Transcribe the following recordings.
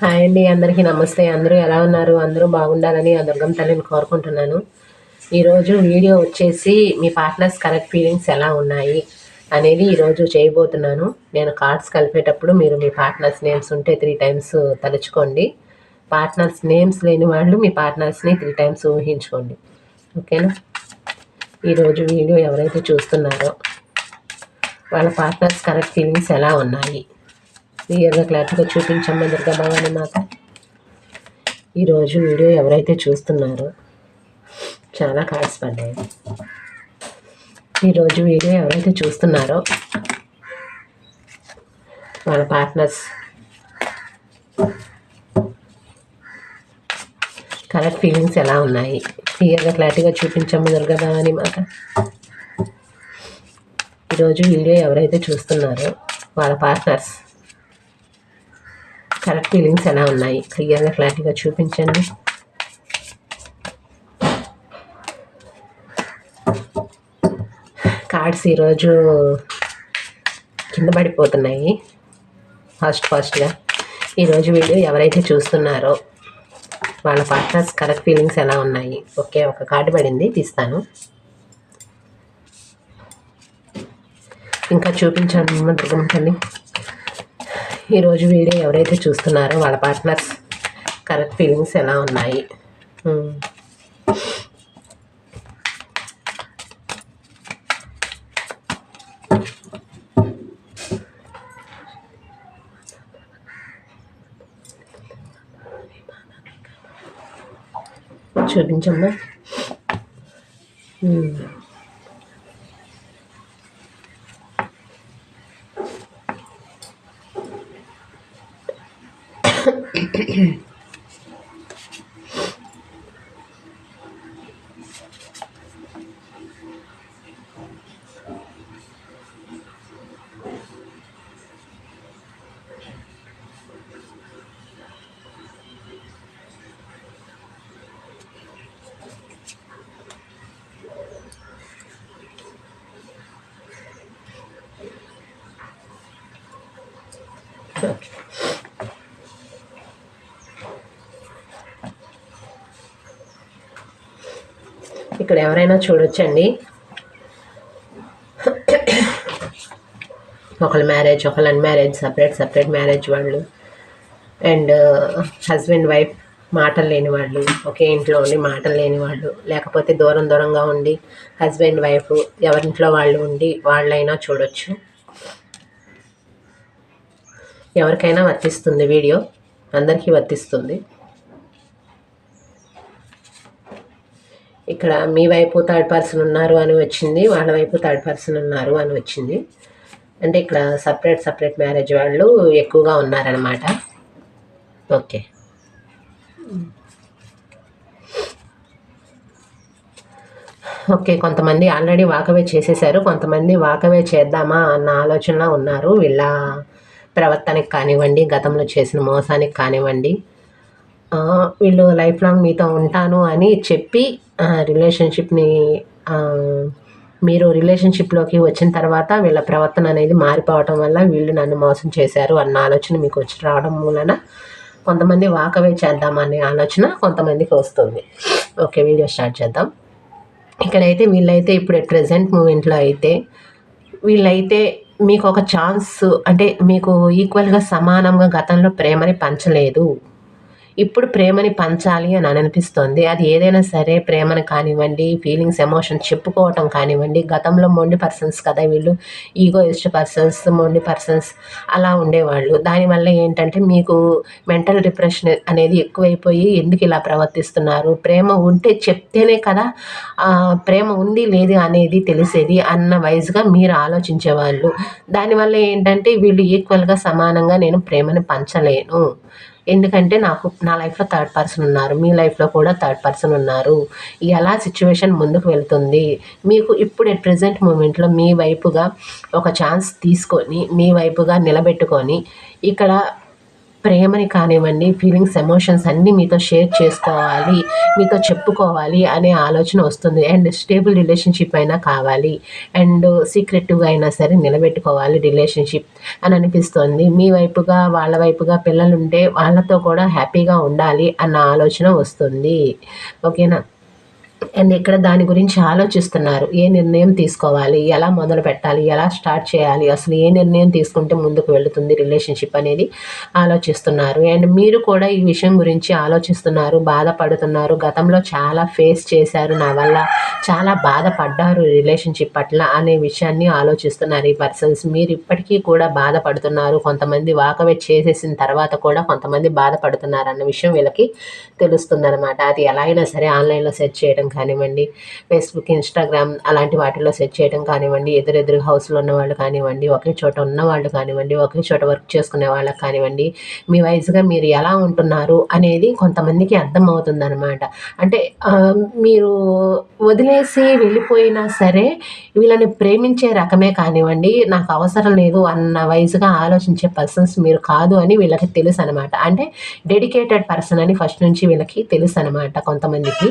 Hi అండి అందరికీ నమస్తే. అందరూ ఎలా ఉన్నారు? అందరూ బాగుండాలని ఆ దుర్గం తల్లిని కోరుకుంటున్నాను. ఈరోజు వీడియో వచ్చేసి మీ పార్ట్నర్స్ కరెక్ట్ ఫీలింగ్స్ ఎలా ఉన్నాయి అనేది ఈరోజు చేయబోతున్నాను. నేను కార్డ్స్ కలిపేటప్పుడు మీరు మీ పార్ట్నర్స్ నేమ్స్ ఉంటే త్రీ టైమ్స్ తలుచుకోండి. పార్ట్నర్స్ నేమ్స్ లేని వాళ్ళు మీ పార్ట్నర్స్ని త్రీ టైమ్స్ ఊహించుకోండి. ఓకేనా? ఈరోజు వీడియో ఎవరైతే చూస్తున్నారో వాళ్ళ పార్ట్నర్స్ కరెక్ట్ ఫీలింగ్స్ ఎలా ఉన్నాయి? క్లియర్గా క్లారిటీగా చూపించమ్మ దుర్గా భవాని మాత. ఈరోజు వీడియో ఎవరైతే చూస్తున్నారో చాలా కాల్స్ పడ్డాయి ఈరోజు వీడియో ఎవరైతే చూస్తున్నారో వాళ్ళ పార్ట్నర్స్. కరెక్ట్ ఫీలింగ్స్ ఎలా ఉన్నాయి? క్లియర్గా క్లారిటీగా చూపించమ్మ దుర్గా భవాని ఈరోజు వీడియో ఎవరైతే చూస్తున్నారో వాళ్ళ పార్ట్నర్స్. కరెక్ట్ ఫీలింగ్స్ ఎలా ఉన్నాయి. క్లియర్గా క్లారిటీగా చూపించండి. కార్డ్స్ ఈరోజు కింద పడిపోతున్నాయి. ఫస్ట్ ఫస్ట్గా. ఈరోజు వీడియో ఎవరైతే చూస్తున్నారో వాళ్ళ పార్ట్నర్స్ కరెక్ట్ ఫీలింగ్స్ ఎలా ఉన్నాయి. ఓకే ఒక కార్డు పడింది తీస్తాను. ఇంకా చూపించండి దుర్గమ్మ ఈరోజు వీడియో ఎవరైతే చూస్తున్నారో వాళ్ళ పార్ట్నర్స్ కరెక్ట్ ఫీలింగ్స్ ఎలా ఉన్నాయి? చూపించమ్మా. ఇక్కడ ఎవరైనా చూడొచ్చండి. ఒకళ్ళ మ్యారేజ్ ఒకళ్ళ అన్మ్యారేజ్ సపరేట్ సపరేట్ మ్యారేజ్ వాళ్ళు. అండ్ uh, హస్బెండ్ వైఫ్ మాటలు లేని వాళ్ళు ఒకే ఇంట్లో ఉండి మాటలు లేని వాళ్ళు లేకపోతే దూరం దూరంగా ఉండి హస్బెండ్ వైఫ్ ఎవరింట్లో వాళ్ళు ఉండి వాళ్ళైనా చూడొచ్చు. ఎవరికైనా వర్తిస్తుంది వీడియో. అందరికీ వర్తిస్తుంది. ఇక్కడ మీ వైపు థర్డ్ పర్సన్ ఉన్నారు అని వచ్చింది వాళ్ళ వైపు థర్డ్ పర్సన్ ఉన్నారు అని వచ్చింది. అంటే ఇక్కడ సపరేట్ సపరేట్ మ్యారేజ్ వాళ్ళు ఎక్కువగా ఉన్నారనమాట ఓకే. ఓకే కొంతమంది ఆల్రెడీ వాకవే చేసేసారు. కొంతమంది వాకవే చేద్దామా అన్న ఆలోచనలో ఉన్నారు. వీళ్ళ ప్రవర్తనకి కానివ్వండి గతంలో చేసిన మోసానికి కానివ్వండి వీళ్ళు లైఫ్ లాంగ్ మీతో ఉంటాను అని చెప్పి రిలేషన్షిప్ని మీరు రిలేషన్షిప్లోకి వచ్చిన తర్వాత వీళ్ళ ప్రవర్తన అనేది మారిపోవటం వల్ల వీళ్ళు నన్ను మోసం చేశారు అన్న ఆలోచన మీకు వచ్చి రావడం మూలన కొంతమంది వాకవే చేద్దామనే ఆలోచన కొంతమందికి వస్తుంది. ఓకే వీడియో స్టార్ట్ చేద్దాం. ఇక్కడైతే వీళ్ళైతే ఇప్పుడు ప్రజెంట్ మూమెంట్లో అయితే వీళ్ళైతే మీకు ఒక ఛాన్స్ అంటే మీకు ఈక్వల్గా సమానంగా గతంలో ప్రేమని పంచలేదు. ఇప్పుడు ప్రేమని పంచాలి అని అనిపిస్తుంది. అది ఏదైనా సరే ప్రేమని కానివ్వండి ఫీలింగ్స్ ఎమోషన్స్ చెప్పుకోవటం కానివ్వండి గతంలో మొండి పర్సన్స్ కదా వీళ్ళు ఈగో ఇష్ట పర్సన్స్ మొండి పర్సన్స్ అలా ఉండేవాళ్ళు. దానివల్ల ఏంటంటే మీకు మెంటల్ డిప్రెషన్ అనేది ఎక్కువైపోయి ఎందుకు ఇలా ప్రవర్తిస్తున్నారు? ప్రేమ ఉంటే చెప్తేనే కదా ప్రేమ ఉంది లేదు అనేది తెలిసేది అన్న వైజ్గా మీరు ఆలోచించేవాళ్ళు. దానివల్ల ఏంటంటే వీళ్ళు ఈక్వల్గా సమానంగా నేను ప్రేమని పంచలేను. ఎందుకంటే నాకు నా లైఫ్లో థర్డ్ పర్సన్ ఉన్నారు. మీ లైఫ్లో కూడా థర్డ్ పర్సన్ ఉన్నారు. ఎలా సిచ్యువేషన్ ముందుకు వెళ్తుంది? మీకు ఇప్పుడు ప్రజెంట్ మూమెంట్లో మీ వైపుగా ఒక ఛాన్స్ తీసుకొని మీ వైపుగా నిలబెట్టుకొని ఇక్కడ ప్రేమని కానివ్వండి ఫీలింగ్స్ ఎమోషన్స్ అన్నీ మీతో షేర్ చేసుకోవాలి మీతో చెప్పుకోవాలి అనే ఆలోచన వస్తుంది. అండ్ స్టేబుల్ రిలేషన్షిప్ అయినా కావాలి. అండ్ సీక్రెటివ్గా అయినా సరే నిలబెట్టుకోవాలి రిలేషన్షిప్ అని అనిపిస్తుంది. మీ వైపుగా వాళ్ళ వైపుగా పిల్లలుంటే వాళ్ళతో కూడా హ్యాపీగా ఉండాలి అన్న ఆలోచన వస్తుంది. ఓకేనా అండ్ ఇక్కడ దాని గురించి ఆలోచిస్తున్నారు. ఏ నిర్ణయం తీసుకోవాలి? ఎలా మొదలు పెట్టాలి? ఎలా స్టార్ట్ చేయాలి? అసలు ఏ నిర్ణయం తీసుకుంటే ముందుకు వెళుతుంది రిలేషన్షిప్ అనేది ఆలోచిస్తున్నారు. అండ్ మీరు కూడా ఈ విషయం గురించి ఆలోచిస్తున్నారు బాధపడుతున్నారు. గతంలో చాలా ఫేస్ చేశారు. నా వల్ల చాలా బాధపడ్డారు రిలేషన్షిప్ పట్ల అనే విషయాన్ని ఆలోచిస్తున్నారు ఈ పర్సన్స్. మీరు ఇప్పటికీ కూడా బాధపడుతున్నారు. కొంతమంది వాకవే చేసేసిన తర్వాత కూడా కొంతమంది బాధపడుతున్నారు అన్న విషయం వీళ్ళకి తెలుస్తుందనమాట అది ఎలా అయినా సరే ఆన్లైన్లో సెర్చ్ చేయడం కానివ్వండి ఫేస్బుక్ ఇన్స్టాగ్రామ్ అలాంటి వాటిలో సెర్చ్ చేయడం కానివ్వండి ఎదురెదురు హౌస్లో ఉన్న వాళ్ళు కానివ్వండి ఒకే చోట ఉన్న వాళ్ళు కానివ్వండి ఒకే చోట వర్క్ చేసుకునే వాళ్ళకి కానివ్వండి మీ వయసుగా మీరు ఎలా ఉంటున్నారు అనేది కొంతమందికి అర్థమవుతుంది అనమాట అంటే మీరు వదిలేసి వెళ్ళిపోయినా సరే వీళ్ళని ప్రేమించే రకమే కానివ్వండి నాకు అవసరం లేదు అన్న వయసుగా ఆలోచించే పర్సన్స్ మీరు కాదు అని వీళ్ళకి తెలుసు అనమాట అంటే డెడికేటెడ్ పర్సన్ అని ఫస్ట్ నుంచి వీళ్ళకి తెలుసు అనమాట కొంతమందికి.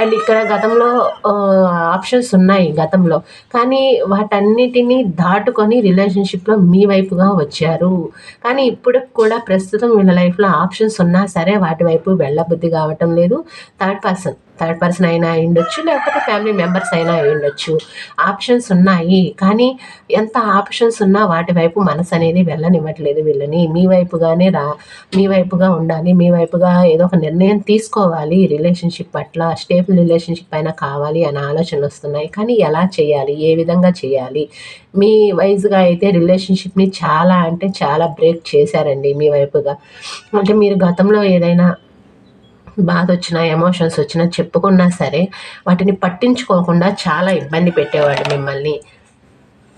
అండ్ ఇక్కడ గతంలో ఆప్షన్స్ ఉన్నాయి గతంలో. కానీ వాటన్నిటినీ దాటుకొని రిలేషన్షిప్లో మీ వైపుగా వచ్చారు. కానీ ఇప్పుడు కూడా ప్రస్తుతం వీళ్ళ లైఫ్లో ఆప్షన్స్ ఉన్నా సరే వాటి వైపు వెళ్ళబుద్ధి కావటం లేదు. Third person. థర్డ్ పర్సన్ అయినా అయ్యుండొచ్చు లేకపోతే ఫ్యామిలీ మెంబర్స్ అయినా అయ్యుండొచ్చు. ఆప్షన్స్ ఉన్నాయి కానీ ఎంత ఆప్షన్స్ ఉన్నా వాటి వైపు మనసు అనేది వెళ్ళనివ్వట్లేదు వీళ్ళని. మీ వైపుగానే రా మీ వైపుగా ఉండాలి మీ వైపుగా ఏదో ఒక నిర్ణయం తీసుకోవాలి రిలేషన్షిప్ పట్ల స్టేబుల్ రిలేషన్షిప్ అయినా కావాలి అనే ఆలోచనలు వస్తున్నాయి. కానీ ఎలా చేయాలి ఏ విధంగా చేయాలి? మీ వైజ్గా అయితే రిలేషన్షిప్ని చాలా అంటే చాలా బ్రేక్ చేశారండి మీ వైపుగా. అంటే మీరు గతంలో ఏదైనా బాధ వచ్చినా ఎమోషన్స్ వచ్చినా చెప్పుకున్నా సరే వాటిని పట్టించుకోకుండా చాలా ఇబ్బంది పెట్టేవాడు మిమ్మల్ని.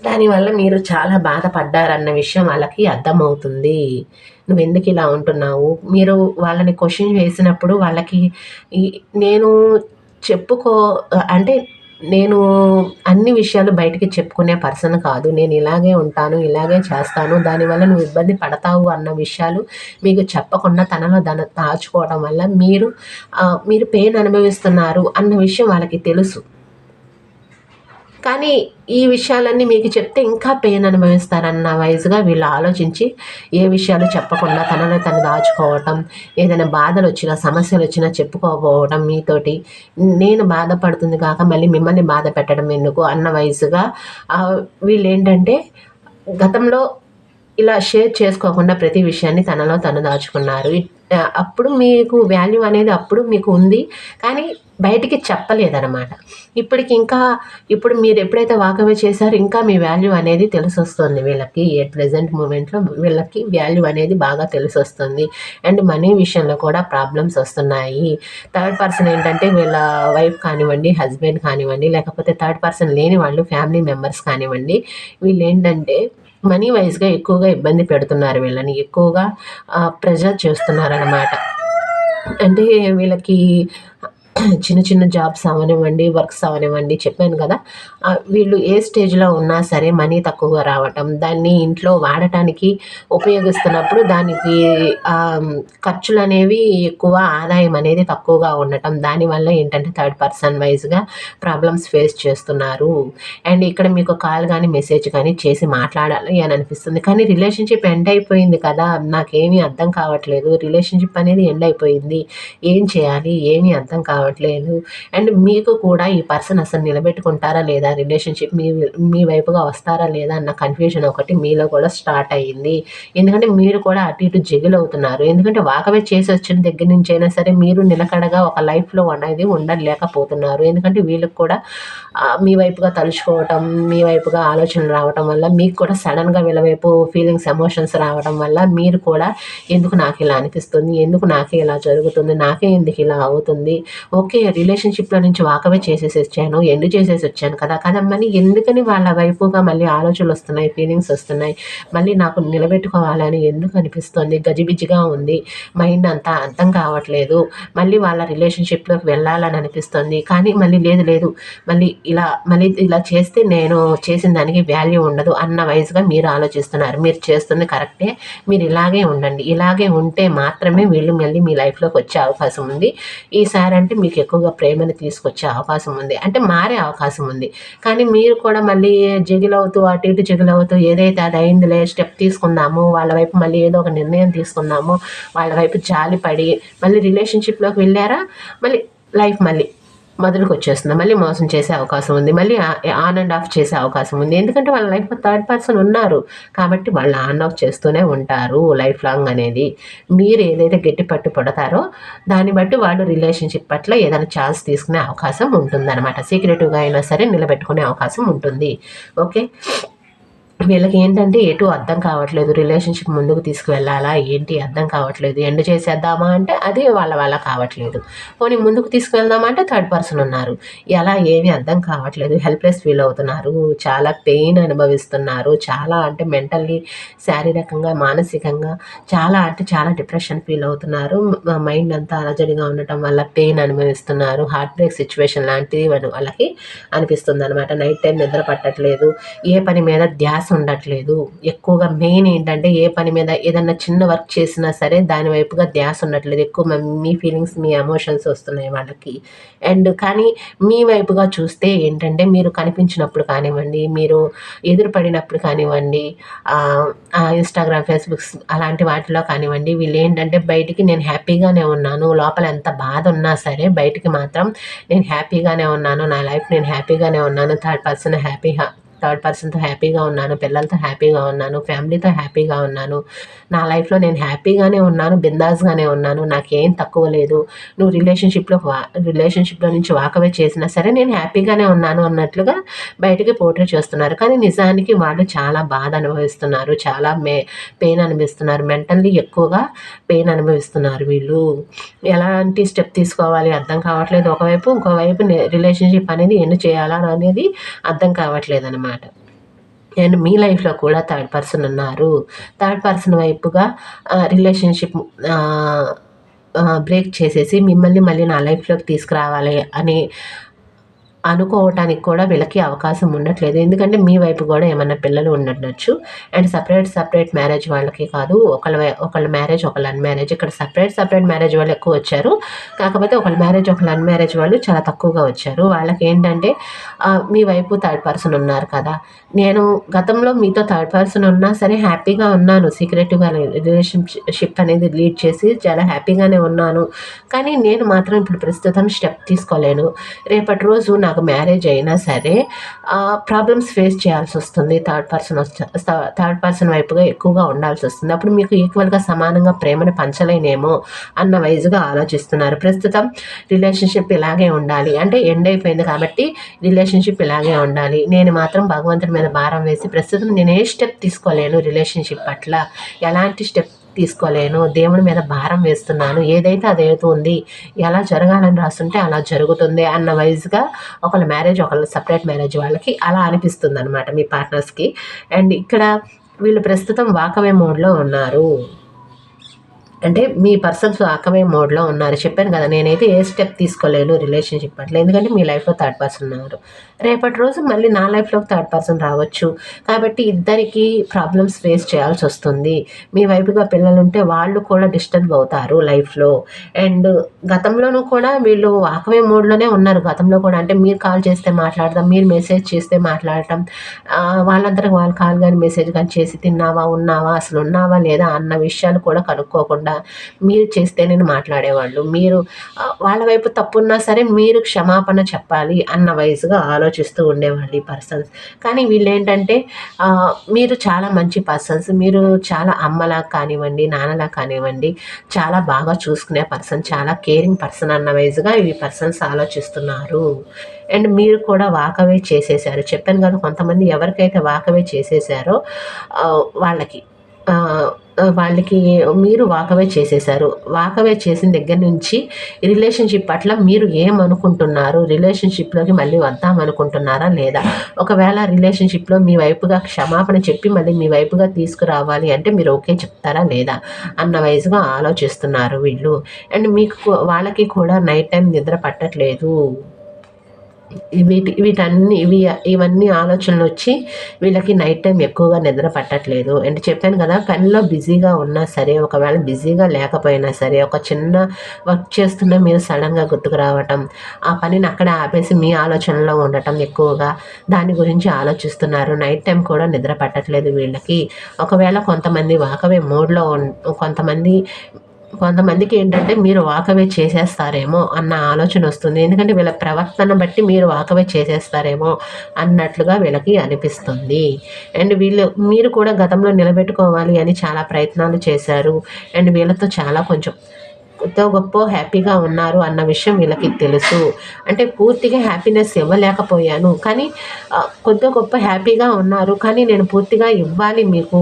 దానివల్ల మీరు చాలా బాధపడ్డారన్న విషయం వాళ్ళకి అర్థమవుతుంది. నువ్వు ఎందుకు ఇలా ఉంటున్నావు? మీరు వాళ్ళని క్వశ్చన్ చేసినప్పుడు వాళ్ళకి నేను చెప్పుకో అంటే నేను అన్ని విషయాలు బయటికి చెప్పుకునే పర్సన్ కాదు. నేను ఇలాగే ఉంటాను ఇలాగే చేస్తాను. దానివల్ల నువ్వు ఇబ్బంది పడతావు అన్న విషయాలు మీకు చెప్పకుండా తనలో తన దాచుకోవడం వల్ల మీరు మీరు పెయిన్ అనుభవిస్తున్నారు అన్న విషయం వాళ్ళకి తెలుసు. కానీ ఈ విషయాలన్నీ మీకు చెప్తే ఇంకా పెయిన్ అనుభవిస్తారన్న వయసుగా వీళ్ళు ఆలోచించి ఏ విషయాలు చెప్పకుండా తనలో తను దాచుకోవటం ఏదైనా బాధలు వచ్చినా సమస్యలు వచ్చినా చెప్పుకోకపోవడం మీతోటి నేను బాధపడుతుంది కాక మళ్ళీ మిమ్మల్ని బాధ పెట్టడం ఎందుకు అన్న వయసుగా వీళ్ళు ఏంటంటే గతంలో ఇలా షేర్ చేసుకోకుండా ప్రతి విషయాన్ని తనలో తను దాచుకున్నారు. అప్పుడు మీకు వాల్యూ అనేది అప్పుడు మీకు ఉంది. కానీ బయటికి చెప్పలేదన్నమాట. ఇప్పటికి ఇంకా ఇప్పుడు మీరు ఎప్పుడైతే వాకవే చేశారో ఇంకా మీ వాల్యూ అనేది తెలిసొస్తుంది వీళ్ళకి. ఎట్ ప్రజెంట్ మూమెంట్లో వీళ్ళకి వాల్యూ అనేది బాగా తెలిసొస్తుంది. అండ్ మనీ విషయంలో కూడా ప్రాబ్లమ్స్ వస్తున్నాయి. థర్డ్ పర్సన్ ఏంటంటే వీళ్ళ వైఫ్ కానివ్వండి హస్బెండ్ కానివ్వండి లేకపోతే థర్డ్ పర్సన్ లేని వాళ్ళు ఫ్యామిలీ మెంబర్స్ కానివ్వండి వీళ్ళు ఏంటంటే మనీ వైజ్గా ఎక్కువగా ఇబ్బంది పెడుతున్నారు వీళ్ళని. ఎక్కువగా ప్రెజర్ చేస్తున్నారనమాట అంటే వీళ్ళకి చిన్న చిన్న జాబ్స్ అవనివ్వండి వర్క్స్ అవనివ్వండి చెప్పాను కదా. వీళ్ళు ఏ స్టేజ్లో ఉన్నా సరే మనీ తక్కువగా రావటం దాన్ని ఇంట్లో వాడటానికి ఉపయోగిస్తున్నప్పుడు దానికి ఖర్చులు అనేవి ఎక్కువ ఆదాయం అనేది తక్కువగా ఉండటం దానివల్ల ఏంటంటే థర్డ్ పర్సన్ వైజ్గా ప్రాబ్లమ్స్ ఫేస్ చేస్తున్నారు. అండ్ ఇక్కడ మీకు కాల్ కానీ మెసేజ్ కానీ చేసి మాట్లాడాలి అని అనిపిస్తుంది. కానీ రిలేషన్షిప్ ఎండ్ అయిపోయింది కదా నాకేమీ అర్థం కావట్లేదు. రిలేషన్షిప్ అనేది ఎండ్ అయిపోయింది. ఏం చేయాలి? ఏమీ అర్థం కావట్లేదు. రావట్లేదు. అండ్ మీకు కూడా ఈ పర్సన్ అసలు నిలబెట్టుకుంటారా లేదా? రిలేషన్షిప్ మీ మీ వైపుగా వస్తారా లేదా? అన్న కన్ఫ్యూజన్ ఒకటి మీలో కూడా స్టార్ట్ అయ్యింది ఎందుకంటే మీరు కూడా అటు ఇటు జగిల్ అవుతున్నారు. ఎందుకంటే వాకవే చేసి వచ్చిన దగ్గర నుంచి అయినా సరే మీరు నిలకడగా ఒక లైఫ్లో అనేది ఉండలేకపోతున్నారు. ఎందుకంటే వీళ్ళకి కూడా మీ వైపుగా తలుచుకోవటం మీ వైపుగా ఆలోచనలు రావటం వల్ల మీకు కూడా సడన్గా వీళ్ళ వైపు ఫీలింగ్స్ ఎమోషన్స్ రావడం వల్ల మీరు కూడా ఎందుకు నాకు ఇలా అనిపిస్తుంది? ఎందుకు నాకే ఇలా జరుగుతుంది? నాకే ఎందుకు ఇలా అవుతుంది? ఓకే రిలేషన్షిప్లో నుంచి వాకవే చేసేసి వచ్చాను ఎండు చేసేసి వచ్చాను కదా కదమ్మని ఎందుకని వాళ్ళ వైపుగా మళ్ళీ ఆలోచనలు వస్తున్నాయి ఫీలింగ్స్ వస్తున్నాయి మళ్ళీ నాకు నిలబెట్టుకోవాలని ఎందుకు అనిపిస్తుంది గజిబిజిగా ఉంది మైండ్ అంతా అర్థం కావట్లేదు మళ్ళీ వాళ్ళ రిలేషన్షిప్లోకి వెళ్ళాలని అనిపిస్తుంది కానీ మళ్ళీ లేదు లేదు మళ్ళీ ఇలా మళ్ళీ ఇలా చేస్తే నేను చేసిన దానికి వాల్యూ ఉండదు అన్న వయసుగా మీరు ఆలోచిస్తున్నారు మీరు చేస్తుంది కరెక్టే మీరు ఇలాగే ఉండండి ఇలాగే ఉంటే మాత్రమే వీళ్ళు మళ్ళీ మీ లైఫ్లోకి వచ్చే అవకాశం ఉంది ఈసారి అంటే మీకు ఎక్కువగా ప్రేమని తీసుకొచ్చే అవకాశం ఉంది. అంటే మారే అవకాశం ఉంది. కానీ మీరు కూడా మళ్ళీ జగిలవుతూ అటు ఇటు జగిలవుతూ ఏదైతే అది అయిందిలే స్టెప్ తీసుకుందాము వాళ్ళ వైపు మళ్ళీ ఏదో ఒక నిర్ణయం తీసుకుందాము వాళ్ళ వైపు జాలి పడి మళ్ళీ రిలేషన్షిప్లోకి వెళ్ళారా? మళ్ళీ లైఫ్ మళ్ళీ మొదలుకు వచ్చేస్తుంది మళ్ళీ మోసం చేసే అవకాశం ఉంది. మళ్ళీ ఆన్ అండ్ ఆఫ్ చేసే అవకాశం ఉంది. ఎందుకంటే వాళ్ళ లైఫ్లో థర్డ్ పర్సన్ ఉన్నారు. కాబట్టి వాళ్ళు ఆన్ ఆఫ్ చేస్తూనే ఉంటారు లైఫ్ లాంగ్ అనేది. మీరు ఏదైతే గట్టి పట్టు పడతారో దాన్ని బట్టి వాళ్ళు రిలేషన్షిప్ పట్ల ఏదైనా ఛాన్స్ తీసుకునే అవకాశం ఉంటుందన్నమాట. సీక్రెటివ్గా అయినా సరే నిలబెట్టుకునే అవకాశం ఉంటుంది. ఓకే వీళ్ళకి ఏంటంటే ఎటు అర్థం కావట్లేదు. రిలేషన్షిప్ ముందుకు తీసుకువెళ్ళాలా? ఏంటి అర్థం కావట్లేదు? ఎండ్ చేసేద్దామా అంటే అది వాళ్ళ వాళ్ళ కావట్లేదు. పోనీ ముందుకు తీసుకువెళ్దామా అంటే థర్డ్ పర్సన్ ఉన్నారు. ఎలా ఏమీ అర్థం కావట్లేదు. హెల్ప్లెస్ ఫీల్ అవుతున్నారు. చాలా పెయిన్ అనుభవిస్తున్నారు. చాలా అంటే మెంటల్లీ శారీరకంగా మానసికంగా చాలా అంటే చాలా డిప్రెషన్ ఫీల్ అవుతున్నారు. మైండ్ అంతా అలజడిగా ఉండటం వల్ల పెయిన్ అనుభవిస్తున్నారు. హార్ట్ బ్రేక్ సిచ్యువేషన్ లాంటివి వాళ్ళకి అనిపిస్తుంది అనమాట నైట్ టైం నిద్ర పట్టట్లేదు. ఏ పని మీద ధ్యాస ధ్యాస ఉండట్లేదు. ఎక్కువగా మెయిన్ ఏంటంటే ఏ పని మీద ఏదన్నా చిన్న వర్క్ చేసినా సరే దాని వైపుగా ధ్యాస ఉండట్లేదు. ఎక్కువ మీ ఫీలింగ్స్ మీ ఎమోషన్స్ వస్తున్నాయి వాళ్ళకి. అండ్ కానీ మీ వైపుగా చూస్తే ఏంటంటే మీరు కనిపించినప్పుడు కానివ్వండి మీరు ఎదురుపడినప్పుడు కానివ్వండి ఇన్స్టాగ్రామ్ ఫేస్బుక్స్ అలాంటి వాటిలో కానివ్వండి వీళ్ళు ఏంటంటే బయటికి నేను హ్యాపీగానే ఉన్నాను లోపల ఎంత బాధ ఉన్నా సరే బయటికి మాత్రం నేను హ్యాపీగానే ఉన్నాను నా లైఫ్ నేను హ్యాపీగానే ఉన్నాను థర్డ్ పర్సన్ హ్యాపీ థర్డ్ పర్సన్తో హ్యాపీగా ఉన్నాను పిల్లలతో హ్యాపీగా ఉన్నాను ఫ్యామిలీతో హ్యాపీగా ఉన్నాను. నా లైఫ్లో నేను హ్యాపీగానే ఉన్నాను బిందాస్గానే ఉన్నాను. నాకేం తక్కువ లేదు. నువ్వు రిలేషన్షిప్లో వా రిలేషన్షిప్లో నుంచి వాకవే చేసినా సరే నేను హ్యాపీగానే ఉన్నాను అన్నట్లుగా బయటకి పోర్ట్రేట్ చేస్తున్నారు. కానీ నిజానికి వాళ్ళు చాలా బాధ అనుభవిస్తున్నారు. చాలా మే పెయిన్ అనిపిస్తున్నారు మెంటల్లీ ఎక్కువగా పెయిన్ అనుభవిస్తున్నారు వీళ్ళు. ఎలాంటి స్టెప్ తీసుకోవాలి? అర్థం కావట్లేదు. ఒకవైపు ఇంకోవైపు రిలేషన్షిప్ అనేది ఎన్ని చేయాలా అనేది అర్థం కావట్లేదు అనమాట అనమాట అండ్ మీ లైఫ్లో కూడా థర్డ్ పర్సన్ ఉన్నారు. థర్డ్ పర్సన్ వైపుగా రిలేషన్షిప్ బ్రేక్ చేసేసి మిమ్మల్ని మళ్ళీ నా లైఫ్లోకి తీసుకురావాలి అని అనుకోవటానికి కూడా వీళ్ళకి అవకాశం ఉండట్లేదు. ఎందుకంటే మీ వైపు కూడా ఏమన్నా పిల్లలు ఉండొచ్చు అండ్ సపరేట్ సపరేట్ మ్యారేజ్ వాళ్ళకి కాదు. ఒకళ్ళ ఒకళ్ళ మ్యారేజ్ ఒకళ్ళ అన్మ్యారేజ్. ఇక్కడ సపరేట్ సపరేట్ మ్యారేజ్ వాళ్ళు ఎక్కువ వచ్చారు. కాకపోతే ఒకళ్ళ మ్యారేజ్ ఒకళ్ళ అన్మ్యారేజ్ వాళ్ళు చాలా తక్కువగా వచ్చారు. వాళ్ళకి ఏంటంటే మీ వైపు థర్డ్ పర్సన్ ఉన్నారు కదా. నేను గతంలో మీతో థర్డ్ పర్సన్ ఉన్నా సరే హ్యాపీగా ఉన్నాను. సీక్రెటివ్గా రిలేషన్షిప్ అనేది లీడ్ చేసి చాలా హ్యాపీగానే ఉన్నాను. కానీ నేను మాత్రం ఇప్పుడు ప్రస్తుతం స్టెప్ తీసుకోలేను. రేపటి రోజు నాకు నాకు మ్యారేజ్ అయినా సరే ప్రాబ్లమ్స్ ఫేస్ చేయాల్సి వస్తుంది. థర్డ్ పర్సన్ థర్డ్ పర్సన్ వైపుగా ఎక్కువగా ఉండాల్సి వస్తుంది. అప్పుడు మీకు ఈక్వల్గా సమానంగా ప్రేమను పంచలేనేమో అన్న వైజ్గా ఆలోచిస్తున్నారు. ప్రస్తుతం రిలేషన్షిప్ ఇలాగే ఉండాలి. అంటే ఎండ్ అయిపోయింది కాబట్టి రిలేషన్షిప్ ఇలాగే ఉండాలి. నేను మాత్రం భగవంతుడి మీద భారం వేసి ప్రస్తుతం నేను ఏ స్టెప్ తీసుకోలేను రిలేషన్షిప్ పట్ల. ఎలాంటి స్టెప్ తీసుకోలేను దేవుని మీద భారం వేస్తున్నాను ఏదైతే అదవుతుంది ఎలా జరగాలని రాస్తుంటే అలా జరుగుతుంది అన్న వైజ్గా ఒకళ్ళ మ్యారేజ్ ఒకళ్ళ సపరేట్ మ్యారేజ్ వాళ్ళకి అలా అనిపిస్తుంది అనమాట మీ పార్ట్నర్స్కి. అండ్ ఇక్కడ వీళ్ళు ప్రస్తుతం వాకవే మోడ్లో ఉన్నారు. అంటే మీ పర్సన్స్ ఆకమే మోడ్లో ఉన్నారు. చెప్పాను కదా నేనైతే ఏ స్టెప్ తీసుకోలేను రిలేషన్షిప్ అట్లా ఎందుకంటే మీ లైఫ్లో థర్డ్ పర్సన్ ఉన్నారు. రేపటి రోజు మళ్ళీ నా లైఫ్లోకి థర్డ్ పర్సన్ రావచ్చు. కాబట్టి ఇద్దరికి ప్రాబ్లమ్స్ ఫేస్ చేయాల్సి వస్తుంది. మీ వైపుగా పిల్లలు ఉంటే వాళ్ళు కూడా డిస్టర్బ్ అవుతారు లైఫ్లో అండ్ గతంలోనూ కూడా వీళ్ళు ఆకమే మోడ్లోనే ఉన్నారు. గతంలో కూడా అంటే మీరు కాల్ చేస్తే మాట్లాడదాం మీరు మెసేజ్ చేస్తే మాట్లాడటం. వాళ్ళందరికి వాళ్ళు కాల్ కానీ మెసేజ్ కానీ చేసి తిన్నావా ఉన్నావా అసలు ఉన్నావా లేదా అన్న విషయాలు కూడా కనుక్కోకుండా కాకుండా మీరు చేస్తే నేను మాట్లాడేవాళ్ళు. మీరు వాళ్ళ వైపు తప్పున్నా సరే మీరు క్షమాపణ చెప్పాలి అన్న వయసుగా ఆలోచిస్తూ ఉండేవాళ్ళు ఈ పర్సన్స్. కానీ వీళ్ళు ఏంటంటే మీరు చాలా మంచి పర్సన్స్ మీరు చాలా అమ్మలా కానివ్వండి నాన్నలా కానివ్వండి చాలా బాగా చూసుకునే పర్సన్ చాలా కేరింగ్ పర్సన్ అన్న వయసుగా ఈ పర్సన్స్ ఆలోచిస్తున్నారు. అండ్ మీరు కూడా వాకవే చేసేసారు. చెప్పాను కదా కొంతమంది ఎవరికైతే వాకవే చేసేసారో వాళ్ళకి. వాళ్ళకి మీరు వాకవే చేసేసారు వాకవే చేసిన దగ్గర నుంచి రిలేషన్షిప్ పట్ల మీరు ఏమనుకుంటున్నారు? రిలేషన్షిప్లోకి మళ్ళీ వద్దాం అనుకుంటున్నారా లేదా? ఒకవేళ రిలేషన్షిప్లో మీ వైపుగా క్షమాపణ చెప్పి మళ్ళీ మీ వైపుగా తీసుకురావాలి అంటే మీరు ఓకే చెప్తారా లేదా? అన్న వయసుగా ఆలోచిస్తున్నారు వీళ్ళు. అండ్ మీకు వాళ్ళకి కూడా నైట్ టైం నిద్ర పట్టట్లేదు. వీటి వీటన్ని ఇవి ఇవన్నీ ఆలోచనలు వచ్చి వీళ్ళకి నైట్ టైం ఎక్కువగా నిద్ర పట్టట్లేదు. అండ్ చెప్పాను కదా పనిలో బిజీగా ఉన్నా సరే ఒకవేళ బిజీగా లేకపోయినా సరే ఒక చిన్న వర్క్ చేస్తున్నా మీరు సడన్గా గుర్తుకు రావటం ఆ పనిని అక్కడ ఆపేసి మీ ఆలోచనలో ఉండటం ఎక్కువగా దాని గురించి ఆలోచిస్తున్నారు. నైట్ టైం కూడా నిద్ర పట్టట్లేదు వీళ్ళకి. ఒకవేళ కొంతమంది వాకవే మోడ్లో ఉన్ కొంతమంది కొంతమందికి ఏంటంటే మీరు వాకవే చేసేస్తారేమో అన్న ఆలోచన వస్తుంది. ఎందుకంటే వీళ్ళ ప్రవర్తన బట్టి మీరు వాకవే చేసేస్తారేమో అన్నట్లుగా వీళ్ళకి అనిపిస్తుంది. అండ్ వీళ్ళు మీరు కూడా గతంలో నిలబెట్టుకోవాలి అని చాలా ప్రయత్నాలు చేశారు. అండ్ వీళ్ళతో చాలా కొంచెం ఎంతో గొప్ప హ్యాపీగా ఉన్నారు అన్న విషయం వీళ్ళకి తెలుసు. అంటే పూర్తిగా హ్యాపీనెస్ ఇవ్వలేకపోయాను. కానీ కొద్దిగా గొప్ప హ్యాపీగా ఉన్నారు. కానీ నేను పూర్తిగా ఇవ్వాలి మీకు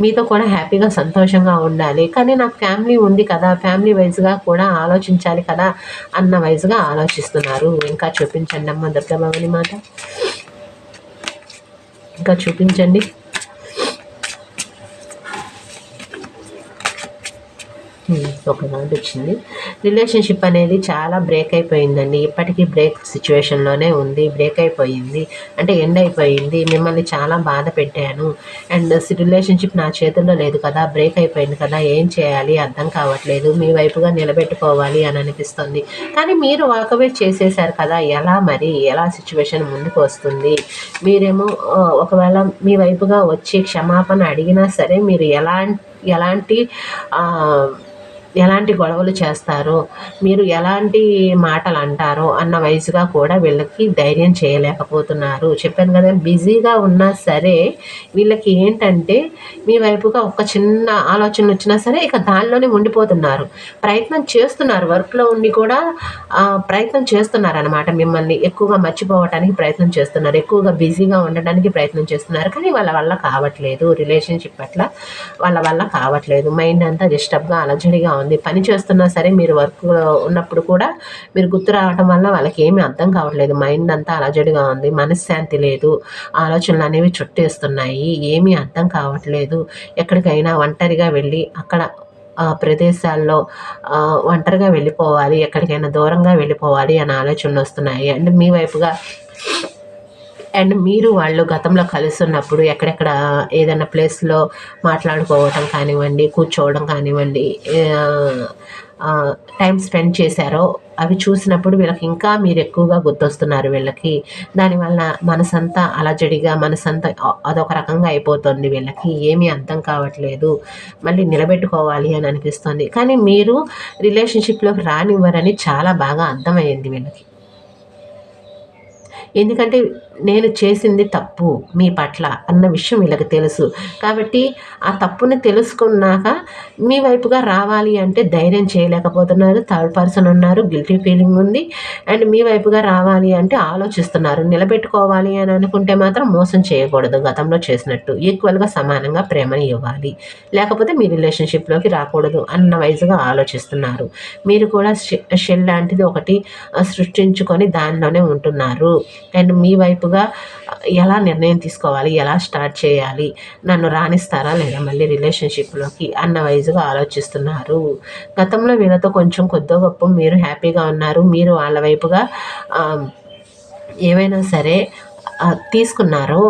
మీతో కూడా హ్యాపీగా సంతోషంగా ఉండాలి. కానీ నాకు ఫ్యామిలీ ఉంది కదా ఫ్యామిలీ వైజ్గా కూడా ఆలోచించాలి కదా అన్న వైజ్గా ఆలోచిస్తున్నారు. ఇంకా చూపించండి అమ్మ దుర్గాబాబుని మాట. ఇంకా చూపించండి. ఒక వచ్చింది రిలేషన్షిప్ అనేది చాలా బ్రేక్ అయిపోయిందండి. ఇప్పటికీ బ్రేక్ సిచ్యువేషన్లోనే ఉంది. బ్రేక్ అయిపోయింది. అంటే ఎండ్ అయిపోయింది. మిమ్మల్ని చాలా బాధ పెట్టాను. అండ్ రిలేషన్షిప్ నా చేతుల్లో లేదు కదా. బ్రేక్ అయిపోయింది కదా. ఏం చేయాలి? అర్థం కావట్లేదు. మీ వైపుగా నిలబెట్టుకోవాలి అని అనిపిస్తుంది. కానీ మీరు వాకవే చేసేసారు కదా. ఎలా మరి? ఎలా సిచ్యువేషన్ ముందుకు వస్తుంది? మీరేమో ఒకవేళ మీ వైపుగా వచ్చి క్షమాపణ అడిగినా సరే మీరు ఎలా ఎలాంటి ఎలాంటి గొడవలు చేస్తారో మీరు ఎలాంటి మాటలు అంటారో అన్న వయసుగా కూడా వీళ్ళకి ధైర్యం చేయలేకపోతున్నారు. చెప్పాను కదా బిజీగా ఉన్నా సరే వీళ్ళకి ఏంటంటే మీ వైపుగా ఒక చిన్న ఆలోచన వచ్చినా సరే ఇక దానిలోనే ఉండిపోతున్నారు. ప్రయత్నం చేస్తున్నారు వర్క్లో ఉండి కూడా ప్రయత్నం చేస్తున్నారు అనమాట మిమ్మల్ని ఎక్కువగా మర్చిపోవటానికి ప్రయత్నం చేస్తున్నారు ఎక్కువగా బిజీగా ఉండడానికి ప్రయత్నం చేస్తున్నారు. కానీ వాళ్ళ వల్ల కావట్లేదు. రిలేషన్షిప్ పట్ల వాళ్ళ వల్ల కావట్లేదు. మైండ్ అంతా డిస్టర్బ్గా అలజడిగా ఉంది. పని చేస్తున్నా సరే మీరు వర్క్ ఉన్నప్పుడు కూడా మీరు గుర్తు రావటం వల్ల వాళ్ళకి ఏమీ అర్థం కావట్లేదు. మైండ్ అంతా అలజడిగా ఉంది. మనశ్శాంతి లేదు. ఆలోచనలు అనేవి చుట్టేస్తున్నాయి. ఏమీ అర్థం కావట్లేదు. ఎక్కడికైనా ఒంటరిగా వెళ్ళి అక్కడ ఆ ప్రదేశాల్లో ఒంటరిగా వెళ్ళిపోవాలి. ఎక్కడికైనా దూరంగా వెళ్ళిపోవాలి అనే ఆలోచనలు వస్తున్నాయి. అండ్ మీ వైపుగా అండ్ మీరు వాళ్ళు గతంలో కలిసి ఉన్నప్పుడు ఎక్కడెక్కడ ఏదైనా ప్లేస్లో మాట్లాడుకోవటం కానివ్వండి కూర్చోవడం కానివ్వండి టైం స్పెండ్ చేశారో అవి చూసినప్పుడు వీళ్ళకి ఇంకా మీరు ఎక్కువగా గుర్తొస్తున్నారు వీళ్ళకి. దానివల్ల మనసంతా అలజడిగా మనసంతా అదొక రకంగా అయిపోతుంది వీళ్ళకి. ఏమీ అర్థం కావట్లేదు. మళ్ళీ నిలబెట్టుకోవాలి అని అనిపిస్తుంది. కానీ మీరు రిలేషన్షిప్లోకి రానివ్వరని చాలా బాగా అర్థమైంది వీళ్ళకి. ఎందుకంటే నేను చేసింది తప్పు మీ పట్ల అన్న విషయం వీళ్ళకి తెలుసు. కాబట్టి ఆ తప్పుని తెలుసుకున్నాక మీ వైపుగా రావాలి అంటే ధైర్యం చేయలేకపోతున్నారు. థర్డ్ పర్సన్ ఉన్నారు గిల్టీ ఫీలింగ్ ఉంది. అండ్ మీ వైపుగా రావాలి అంటే ఆలోచిస్తున్నారు. నిలబెట్టుకోవాలి అని అనుకుంటే మాత్రం మోసం చేయకూడదు గతంలో చేసినట్టు. ఈక్వల్గా సమానంగా ప్రేమని ఇవ్వాలి. లేకపోతే మీ రిలేషన్షిప్లోకి రాకూడదు అన్న వైజ్గా ఆలోచిస్తున్నారు. మీరు కూడా షెల్ లాంటిది ఒకటి సృష్టించుకొని దానిలోనే ఉంటున్నారు. అండ్ మీ వైపుగా ఎలా నిర్ణయం తీసుకోవాలి? ఎలా స్టార్ట్ చేయాలి? నన్ను రాణిస్తారా లేదా మళ్ళీ రిలేషన్షిప్లోకి? అన్న వైజ్గా ఆలోచిస్తున్నారు. గతంలో వీళ్ళతో కొంచెం కొద్దో గొప్ప మీరు హ్యాపీగా ఉన్నారు. మీరు వాళ్ళ వైపుగా ఏవైనా సరే తీసుకున్నారు తీసుకున్నారో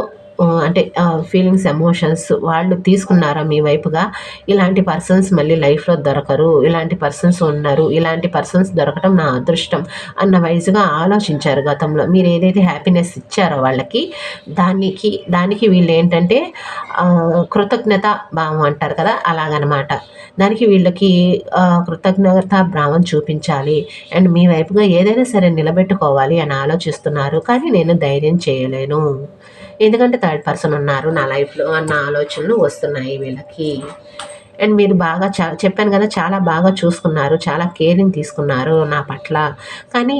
అంటే ఫీలింగ్స్ ఎమోషన్స్ వాళ్ళు తీసుకున్నారా మీ వైపుగా? ఇలాంటి పర్సన్స్ మళ్ళీ లైఫ్లో దొరకరు ఇలాంటి పర్సన్స్ ఉన్నారు ఇలాంటి పర్సన్స్ దొరకటం నా అదృష్టం అన్న వైజ్గా ఆలోచించారు గతంలో. మీరు ఏదైతే హ్యాపీనెస్ ఇచ్చారో వాళ్ళకి దానికి దానికి వీళ్ళు ఏంటంటే కృతజ్ఞత భావం అంటారు కదా అలాగనమాట. దానికి వీళ్ళకి కృతజ్ఞత భావం చూపించాలి. అండ్ మీ వైపుగా ఏదైనా సరే నిలబెట్టుకోవాలి అని ఆలోచిస్తున్నారు. కానీ నేను ధైర్యం చేయలేను. ఎందుకంటే థర్డ్ పర్సన్ ఉన్నారు నా లైఫ్లో అన్న ఆలోచనలు వస్తున్నాయి వీళ్ళకి. అండ్ మీరు బాగా చా చెప్పాను కదా చాలా బాగా చూసుకున్నారు చాలా కేరింగ్ తీసుకున్నారు నా పట్ల. కానీ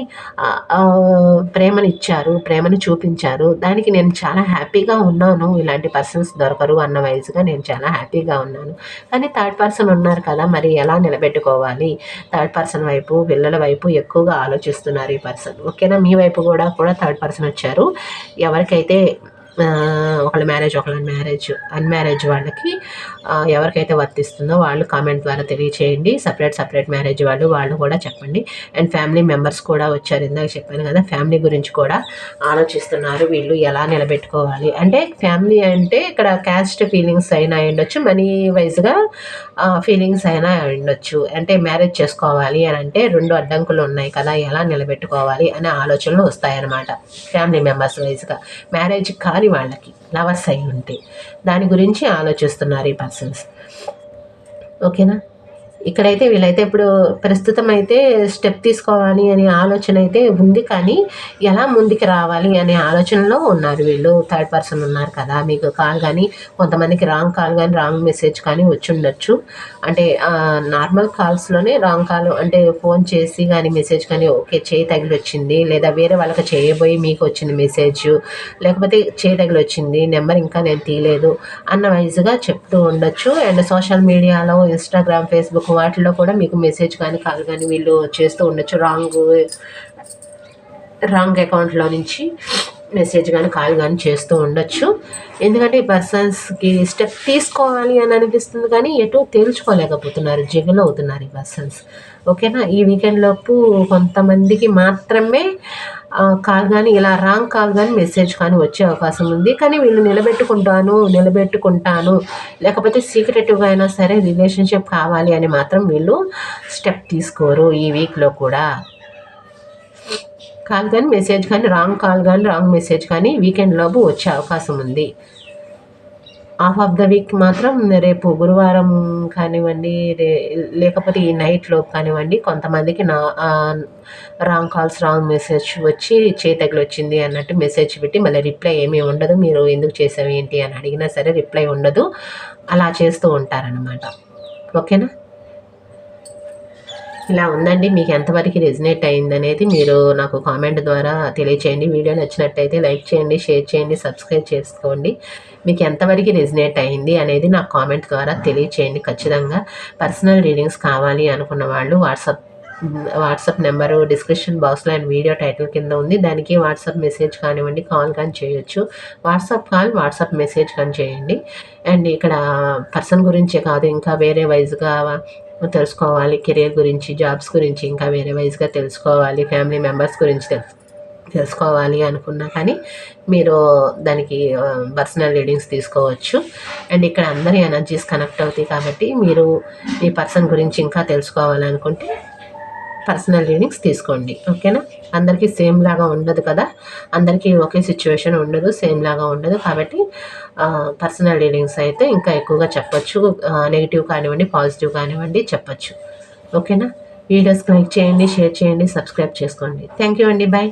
ప్రేమను ఇచ్చారు ప్రేమను చూపించారు. దానికి నేను చాలా హ్యాపీగా ఉన్నాను ఇలాంటి పర్సన్స్ దొరకరు అన్న వయసుగా నేను చాలా హ్యాపీగా ఉన్నాను. కానీ థర్డ్ పర్సన్ ఉన్నారు కదా మరి ఎలా నిలబెట్టుకోవాలి? థర్డ్ పర్సన్ వైపు పిల్లల వైపు ఎక్కువగా ఆలోచిస్తున్నారు ఈ పర్సన్ ఓకేనా మీ వైపు కూడా కూడా థర్డ్ పర్సన్ వచ్చారు. ఎవరికైతే ఒకళ్ళ మ్యారేజ్ ఒకళ్ళ మ్యారేజ్ అన్మ్యారేజ్ వాళ్ళకి ఎవరికైతే వర్తిస్తుందో వాళ్ళు కామెంట్ ద్వారా తెలియచేయండి. సపరేట్ సపరేట్ మ్యారేజ్ వాళ్ళు వాళ్ళు కూడా చెప్పండి. అండ్ ఫ్యామిలీ మెంబర్స్ కూడా వచ్చారు ఇందాక చెప్పాను కదా ఫ్యామిలీ గురించి కూడా ఆలోచిస్తున్నారు. వీళ్ళు ఎలా నిలబెట్టుకోవాలి? అంటే ఫ్యామిలీ అంటే ఇక్కడ క్యాస్ట్ ఫీలింగ్స్ అయినా ఉండొచ్చు మనీ వైజ్గా ఫీలింగ్స్ అయినా ఉండొచ్చు. అంటే మ్యారేజ్ చేసుకోవాలి అని అంటే రెండు అడ్డంకులు ఉన్నాయి కదా ఎలా నిలబెట్టుకోవాలి అనే ఆలోచనలు వస్తాయన్నమాట ఫ్యామిలీ మెంబర్స్ వైజ్గా మ్యారేజ్ కానీ రాని వాళ్ళకి లవర్స్ అయి ఉంటే. దాని గురించి ఆలోచిస్తున్నారు ఈ పర్సన్స్ ఓకేనా? ఇక్కడైతే వీళ్ళైతే ఇప్పుడు ప్రస్తుతం అయితే స్టెప్ తీసుకోవాలి అనే ఆలోచన అయితే ఉంది కానీ ఎలా ముందుకు రావాలి అనే ఆలోచనలో ఉన్నారు వీళ్ళు. థర్డ్ పర్సన్ ఉన్నారు కదా మీకు కాల్ కానీ కొంతమందికి రాంగ్ కాల్ కానీ రాంగ్ మెసేజ్ కానీ వచ్చి ఉండొచ్చు. అంటే నార్మల్ కాల్స్లోనే రాంగ్ కాల్ అంటే ఫోన్ చేసి కానీ మెసేజ్ కానీ ఓకే చేయి తగిలి వచ్చింది లేదా వేరే వాళ్ళకి చేయబోయి మీకు వచ్చింది మెసేజ్ లేకపోతే చేయి తగిలి వచ్చింది నెంబర్ ఇంకా నేను తీయలేదు అన్న వైజ్గా చెప్తూ ఉండొచ్చు. అండ్ సోషల్ మీడియాలో ఇన్స్టాగ్రామ్ ఫేస్బుక్ వాటిలో కూడా మీకు మెసేజ్ కానీ కాల్ కానీ వీళ్ళు చేస్తూ ఉండొచ్చు. రాంగ్ రాంగ్ అకౌంట్లో నుంచి మెసేజ్ కానీ కాల్ కానీ చేస్తూ ఉండొచ్చు. ఎందుకంటే ఈ పర్సన్స్కి స్టెప్ తీసుకోవాలి అని అనిపిస్తుంది కానీ ఎటు తేల్చుకోలేకపోతున్నారు జిగులు అవుతున్నారు ఈ పర్సన్స్ ఓకేనా ఈ వీకెండ్ లోపు కొంతమందికి మాత్రమే కాల్ కానీ ఇలా రాంగ్ కాల్ కానీ మెసేజ్ కానీ వచ్చే అవకాశం ఉంది. కానీ వీళ్ళు నిలబెట్టుకుంటాను నిలబెట్టుకుంటాను. లేకపోతే సీక్రెటివ్గా అయినా సరే రిలేషన్షిప్ కావాలి అని మాత్రం వీళ్ళు స్టెప్ తీసుకోరు ఈ వీక్లో కూడా. కాల్ కానీ మెసేజ్ కానీ రాంగ్ కాల్ కానీ రాంగ్ మెసేజ్ కానీ వీకెండ్ లోపు వచ్చే అవకాశం ఉంది. హాఫ్ ఆఫ్ ద వీక్ మాత్రం రేపు గురువారం కానివ్వండి రే లేకపోతే ఈ నైట్లో కానివ్వండి కొంతమందికి నా రాంగ్ కాల్స్ రాంగ్ మెసేజ్ వచ్చి చేతగిలి వచ్చింది అన్నట్టు మెసేజ్ పెట్టి మళ్ళీ రిప్లై ఏమీ ఉండదు. మీరు ఎందుకు చేసావు ఏంటి అని అడిగినా సరే రిప్లై ఉండదు. అలా చేస్తూ ఉంటారనమాట ఓకేనా? ఇలా ఉందండి. మీకు ఎంతవరకు రెజినేట్ అయిందనేది మీరు నాకు కామెంట్ ద్వారా తెలియచేయండి. వీడియో నచ్చినట్టయితే లైక్ చేయండి షేర్ చేయండి సబ్స్క్రైబ్ చేసుకోండి. మీకు ఎంతవరకు రెజినేట్ అయింది అనేది నా కామెంట్ ద్వారా తెలియచేయండి. ఖచ్చితంగా పర్సనల్ రీడింగ్స్ కావాలి అనుకున్న వాళ్ళు వాట్సాప్ వాట్సాప్ నెంబరు డిస్క్రిప్షన్ బాక్స్లో అండ్ వీడియో టైటిల్ కింద ఉంది. దానికి వాట్సాప్ మెసేజ్ కానివ్వండి కాల్ కానీ చేయొచ్చు. వాట్సాప్ కాల్ వాట్సాప్ మెసేజ్ కానీ చేయండి. అండ్ ఇక్కడ పర్సన్ గురించే కాదు ఇంకా వేరే వైజ్గా తెలుసుకోవాలి కెరీర్ గురించి జాబ్స్ గురించి ఇంకా వేరే వైజ్గా తెలుసుకోవాలి ఫ్యామిలీ మెంబర్స్ గురించి తెలుసు తెలుసుకోవాలి అనుకున్నా కానీ మీరు దానికి పర్సనల్ రీడింగ్స్ తీసుకోవచ్చు. అండ్ ఇక్కడ అందరి ఎనర్జీస్ కనెక్ట్ అవుతాయి కాబట్టి మీరు మీ పర్సన్ గురించి ఇంకా తెలుసుకోవాలనుకుంటే పర్సనల్ రీడింగ్స్ తీసుకోండి. ఓకేనా అందరికీ సేమ్ లాగా ఉండదు కదా? అందరికీ ఒకే సిచ్యువేషన్ ఉండదు సేమ్ లాగా ఉండదు కాబట్టి పర్సనల్ రీడింగ్స్ అయితే ఇంకా ఎక్కువగా చెప్పచ్చు. నెగిటివ్ కానివ్వండి పాజిటివ్ కానివ్వండి చెప్పచ్చు. ఓకేనా వీడియోస్ లైక్ చేయండి షేర్ చేయండి సబ్స్క్రైబ్ చేసుకోండి. థ్యాంక్ యూ అండి. బాయ్